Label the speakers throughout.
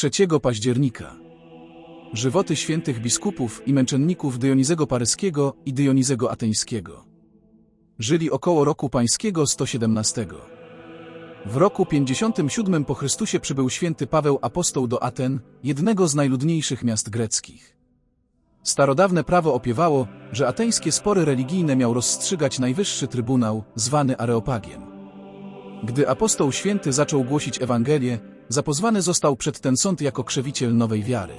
Speaker 1: 3 października. Żywoty świętych biskupów i męczenników Dionizego Paryskiego i Dionizego Ateńskiego. Żyli około roku pańskiego 117. W roku 57 po Chrystusie przybył święty Paweł apostoł do Aten, jednego z najludniejszych miast greckich. Starodawne prawo opiewało, że ateńskie spory religijne miał rozstrzygać najwyższy trybunał, zwany Areopagiem. Gdy apostoł święty zaczął głosić Ewangelię, zapozwany został przed ten sąd jako krzewiciel nowej wiary.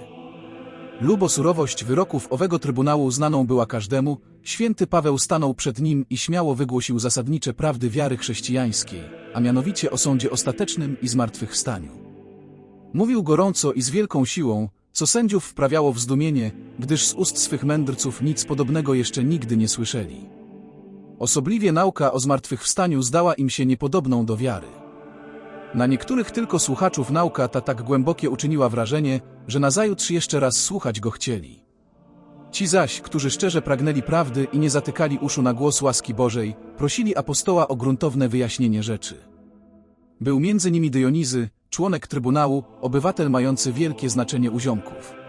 Speaker 1: Lubo surowość wyroków owego trybunału znaną była każdemu, święty Paweł stanął przed nim i śmiało wygłosił zasadnicze prawdy wiary chrześcijańskiej, a mianowicie o sądzie ostatecznym i zmartwychwstaniu. Mówił gorąco i z wielką siłą, co sędziów wprawiało w zdumienie, gdyż z ust swych mędrców nic podobnego jeszcze nigdy nie słyszeli. Osobliwie nauka o zmartwychwstaniu zdała im się niepodobną do wiary. Na niektórych tylko słuchaczów nauka ta tak głębokie uczyniła wrażenie, że nazajutrz jeszcze raz słuchać go chcieli. Ci zaś, którzy szczerze pragnęli prawdy i nie zatykali uszu na głos łaski Bożej, prosili apostoła o gruntowne wyjaśnienie rzeczy. Był między nimi Dionizy, członek trybunału, obywatel mający wielkie znaczenie u ziomków.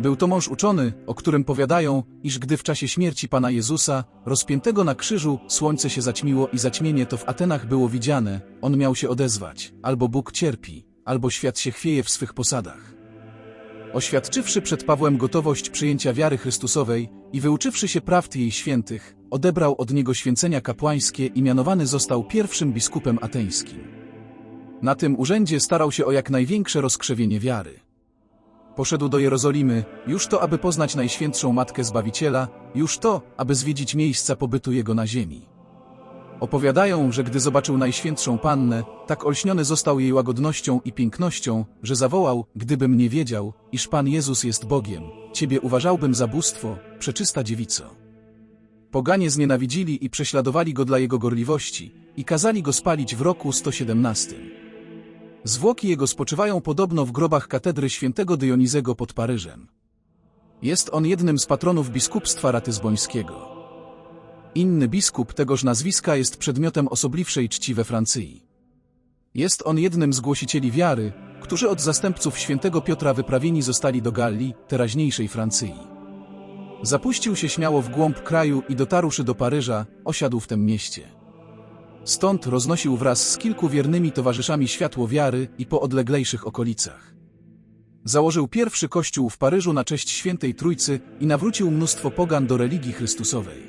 Speaker 1: Był to mąż uczony, o którym powiadają, iż gdy w czasie śmierci Pana Jezusa, rozpiętego na krzyżu, słońce się zaćmiło i zaćmienie to w Atenach było widziane, on miał się odezwać, albo Bóg cierpi, albo świat się chwieje w swych posadach. Oświadczywszy przed Pawłem gotowość przyjęcia wiary Chrystusowej i wyuczywszy się prawd jej świętych, odebrał od niego święcenia kapłańskie i mianowany został pierwszym biskupem ateńskim. Na tym urzędzie starał się o jak największe rozkrzewienie wiary. Poszedł do Jerozolimy, już to, aby poznać Najświętszą Matkę Zbawiciela, już to, aby zwiedzić miejsca pobytu Jego na ziemi. Opowiadają, że gdy zobaczył Najświętszą Pannę, tak olśniony został jej łagodnością i pięknością, że zawołał, gdybym nie wiedział, iż Pan Jezus jest Bogiem, Ciebie uważałbym za bóstwo, przeczysta dziewico. Poganie znienawidzili i prześladowali go dla jego gorliwości i kazali go spalić w roku 117. Zwłoki jego spoczywają podobno w grobach katedry świętego Dionizego pod Paryżem. Jest on jednym z patronów biskupstwa ratyzbońskiego. Inny biskup tegoż nazwiska jest przedmiotem osobliwszej czci we Francji. Jest on jednym z głosicieli wiary, którzy od zastępców świętego Piotra wyprawieni zostali do Galii, teraźniejszej Francji. Zapuścił się śmiało w głąb kraju i dotarłszy do Paryża, osiadł w tym mieście. Stąd roznosił wraz z kilku wiernymi towarzyszami światło wiary i po odleglejszych okolicach. Założył pierwszy kościół w Paryżu na cześć świętej Trójcy i nawrócił mnóstwo pogan do religii chrystusowej.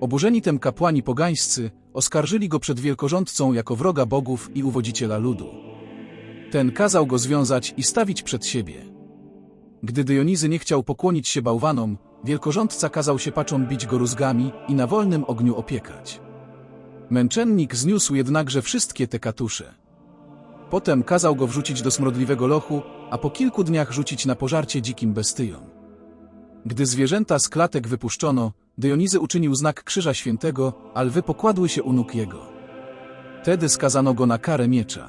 Speaker 1: Oburzeni tem kapłani pogańscy oskarżyli go przed wielkorządcą jako wroga bogów i uwodziciela ludu. Ten kazał go związać i stawić przed siebie. Gdy Dionizy nie chciał pokłonić się bałwanom, wielkorządca kazał się paczom bić go rózgami i na wolnym ogniu opiekać. Męczennik zniósł jednakże wszystkie te katusze. Potem kazał go wrzucić do smrodliwego lochu, a po kilku dniach rzucić na pożarcie dzikim bestyjom. Gdy zwierzęta z klatek wypuszczono, Dionizy uczynił znak krzyża świętego, a lwy pokładły się u nóg jego. Tedy skazano go na karę miecza.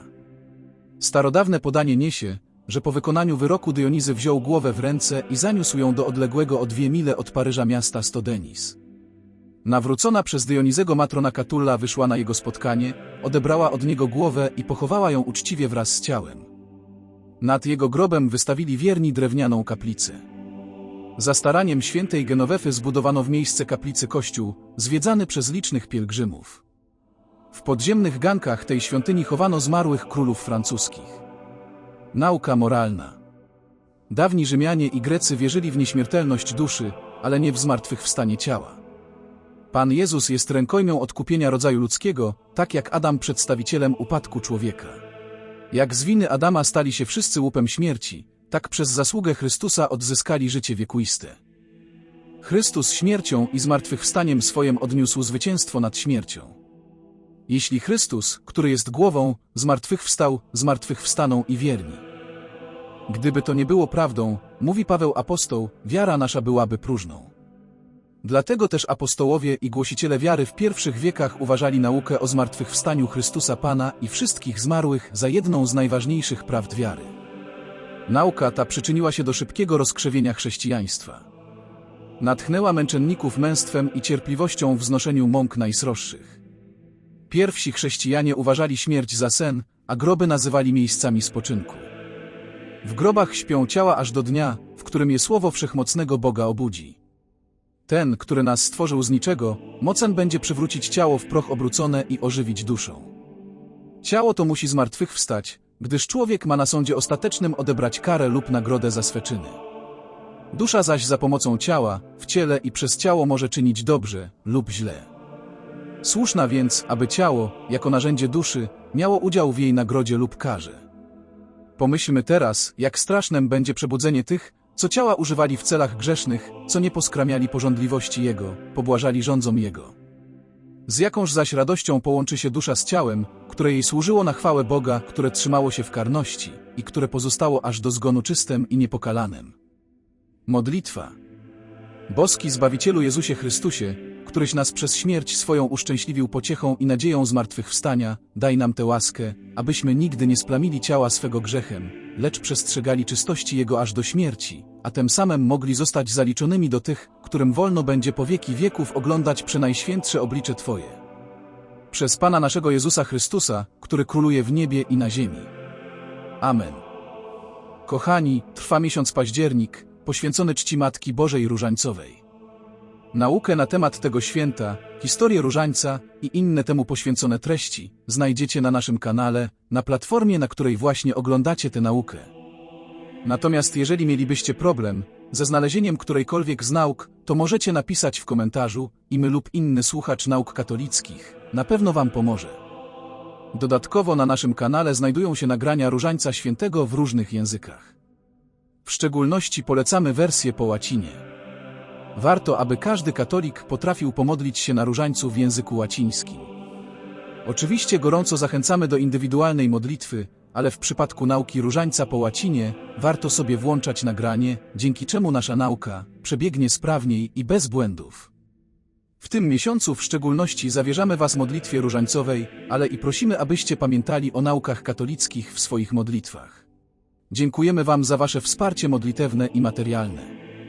Speaker 1: Starodawne podanie niesie, że po wykonaniu wyroku Dionizy wziął głowę w ręce i zaniósł ją do odległego o dwie mile od Paryża miasta Stodenis. Nawrócona przez Dionizego matrona Katulla wyszła na jego spotkanie, odebrała od niego głowę i pochowała ją uczciwie wraz z ciałem. Nad jego grobem wystawili wierni drewnianą kaplicę. Za staraniem świętej Genowefy zbudowano w miejsce kaplicy kościół, zwiedzany przez licznych pielgrzymów. W podziemnych gankach tej świątyni chowano zmarłych królów francuskich. Nauka moralna. Dawni Rzymianie i Grecy wierzyli w nieśmiertelność duszy, ale nie w zmartwychwstanie ciała. Pan Jezus jest rękojmią odkupienia rodzaju ludzkiego, tak jak Adam przedstawicielem upadku człowieka. Jak z winy Adama stali się wszyscy łupem śmierci, tak przez zasługę Chrystusa odzyskali życie wiekuiste. Chrystus śmiercią i zmartwychwstaniem swoim odniósł zwycięstwo nad śmiercią. Jeśli Chrystus, który jest głową, zmartwychwstał, zmartwychwstaną i wierni. Gdyby to nie było prawdą, mówi Paweł apostoł, wiara nasza byłaby próżną. Dlatego też apostołowie i głosiciele wiary w pierwszych wiekach uważali naukę o zmartwychwstaniu Chrystusa Pana i wszystkich zmarłych za jedną z najważniejszych prawd wiary. Nauka ta przyczyniła się do szybkiego rozkrzewienia chrześcijaństwa. Natchnęła męczenników męstwem i cierpliwością w znoszeniu mąk najsroższych. Pierwsi chrześcijanie uważali śmierć za sen, a groby nazywali miejscami spoczynku. W grobach śpią ciała aż do dnia, w którym je słowo wszechmocnego Boga obudzi. Ten, który nas stworzył z niczego, mocen będzie przywrócić ciało w proch obrócone i ożywić duszą. Ciało to musi zmartwychwstać, gdyż człowiek ma na sądzie ostatecznym odebrać karę lub nagrodę za swe czyny. Dusza zaś za pomocą ciała, w ciele i przez ciało może czynić dobrze lub źle. Słuszna więc, aby ciało, jako narzędzie duszy, miało udział w jej nagrodzie lub karze. Pomyślmy teraz, jak strasznem będzie przebudzenie tych, co ciała używali w celach grzesznych, co nie poskramiali porządliwości Jego, pobłażali rządzom Jego. Z jakąż zaś radością połączy się dusza z ciałem, które jej służyło na chwałę Boga, które trzymało się w karności i które pozostało aż do zgonu czystym i niepokalanym. Modlitwa. Boski Zbawicielu Jezusie Chrystusie, któryś nas przez śmierć swoją uszczęśliwił pociechą i nadzieją zmartwychwstania, daj nam tę łaskę, abyśmy nigdy nie splamili ciała swego grzechem, lecz przestrzegali czystości Jego aż do śmierci, a tym samym mogli zostać zaliczonymi do tych, którym wolno będzie po wieki wieków oglądać przenajświętsze oblicze Twoje. Przez Pana naszego Jezusa Chrystusa, który króluje w niebie i na ziemi. Amen. Kochani, trwa miesiąc październik, poświęcony czci Matki Bożej Różańcowej. Naukę na temat tego święta, historię różańca i inne temu poświęcone treści znajdziecie na naszym kanale, na platformie, na której właśnie oglądacie tę naukę. Natomiast jeżeli mielibyście problem ze znalezieniem którejkolwiek z nauk, to możecie napisać w komentarzu i my lub inny słuchacz nauk katolickich na pewno Wam pomoże. Dodatkowo na naszym kanale znajdują się nagrania Różańca Świętego w różnych językach. W szczególności polecamy wersję po łacinie. Warto, aby każdy katolik potrafił pomodlić się na różańcu w języku łacińskim. Oczywiście gorąco zachęcamy do indywidualnej modlitwy, ale w przypadku nauki różańca po łacinie warto sobie włączać nagranie, dzięki czemu nasza nauka przebiegnie sprawniej i bez błędów. W tym miesiącu w szczególności zawierzamy Was modlitwie różańcowej, ale i prosimy, abyście pamiętali o naukach katolickich w swoich modlitwach. Dziękujemy Wam za Wasze wsparcie modlitewne i materialne.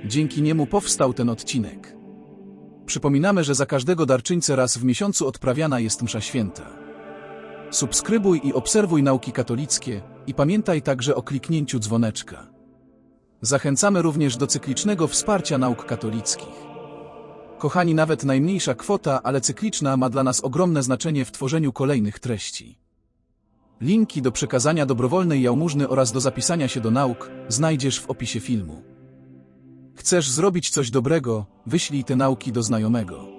Speaker 1: Dzięki niemu powstał ten odcinek. Przypominamy, że za każdego darczyńcę raz w miesiącu odprawiana jest msza święta. Subskrybuj i obserwuj nauki katolickie i pamiętaj także o kliknięciu dzwoneczka. Zachęcamy również do cyklicznego wsparcia nauk katolickich. Kochani, nawet najmniejsza kwota, ale cykliczna ma dla nas ogromne znaczenie w tworzeniu kolejnych treści. Linki do przekazania dobrowolnej jałmużny oraz do zapisania się do nauk znajdziesz w opisie filmu. Chcesz zrobić coś dobrego, wyślij te nauki do znajomego.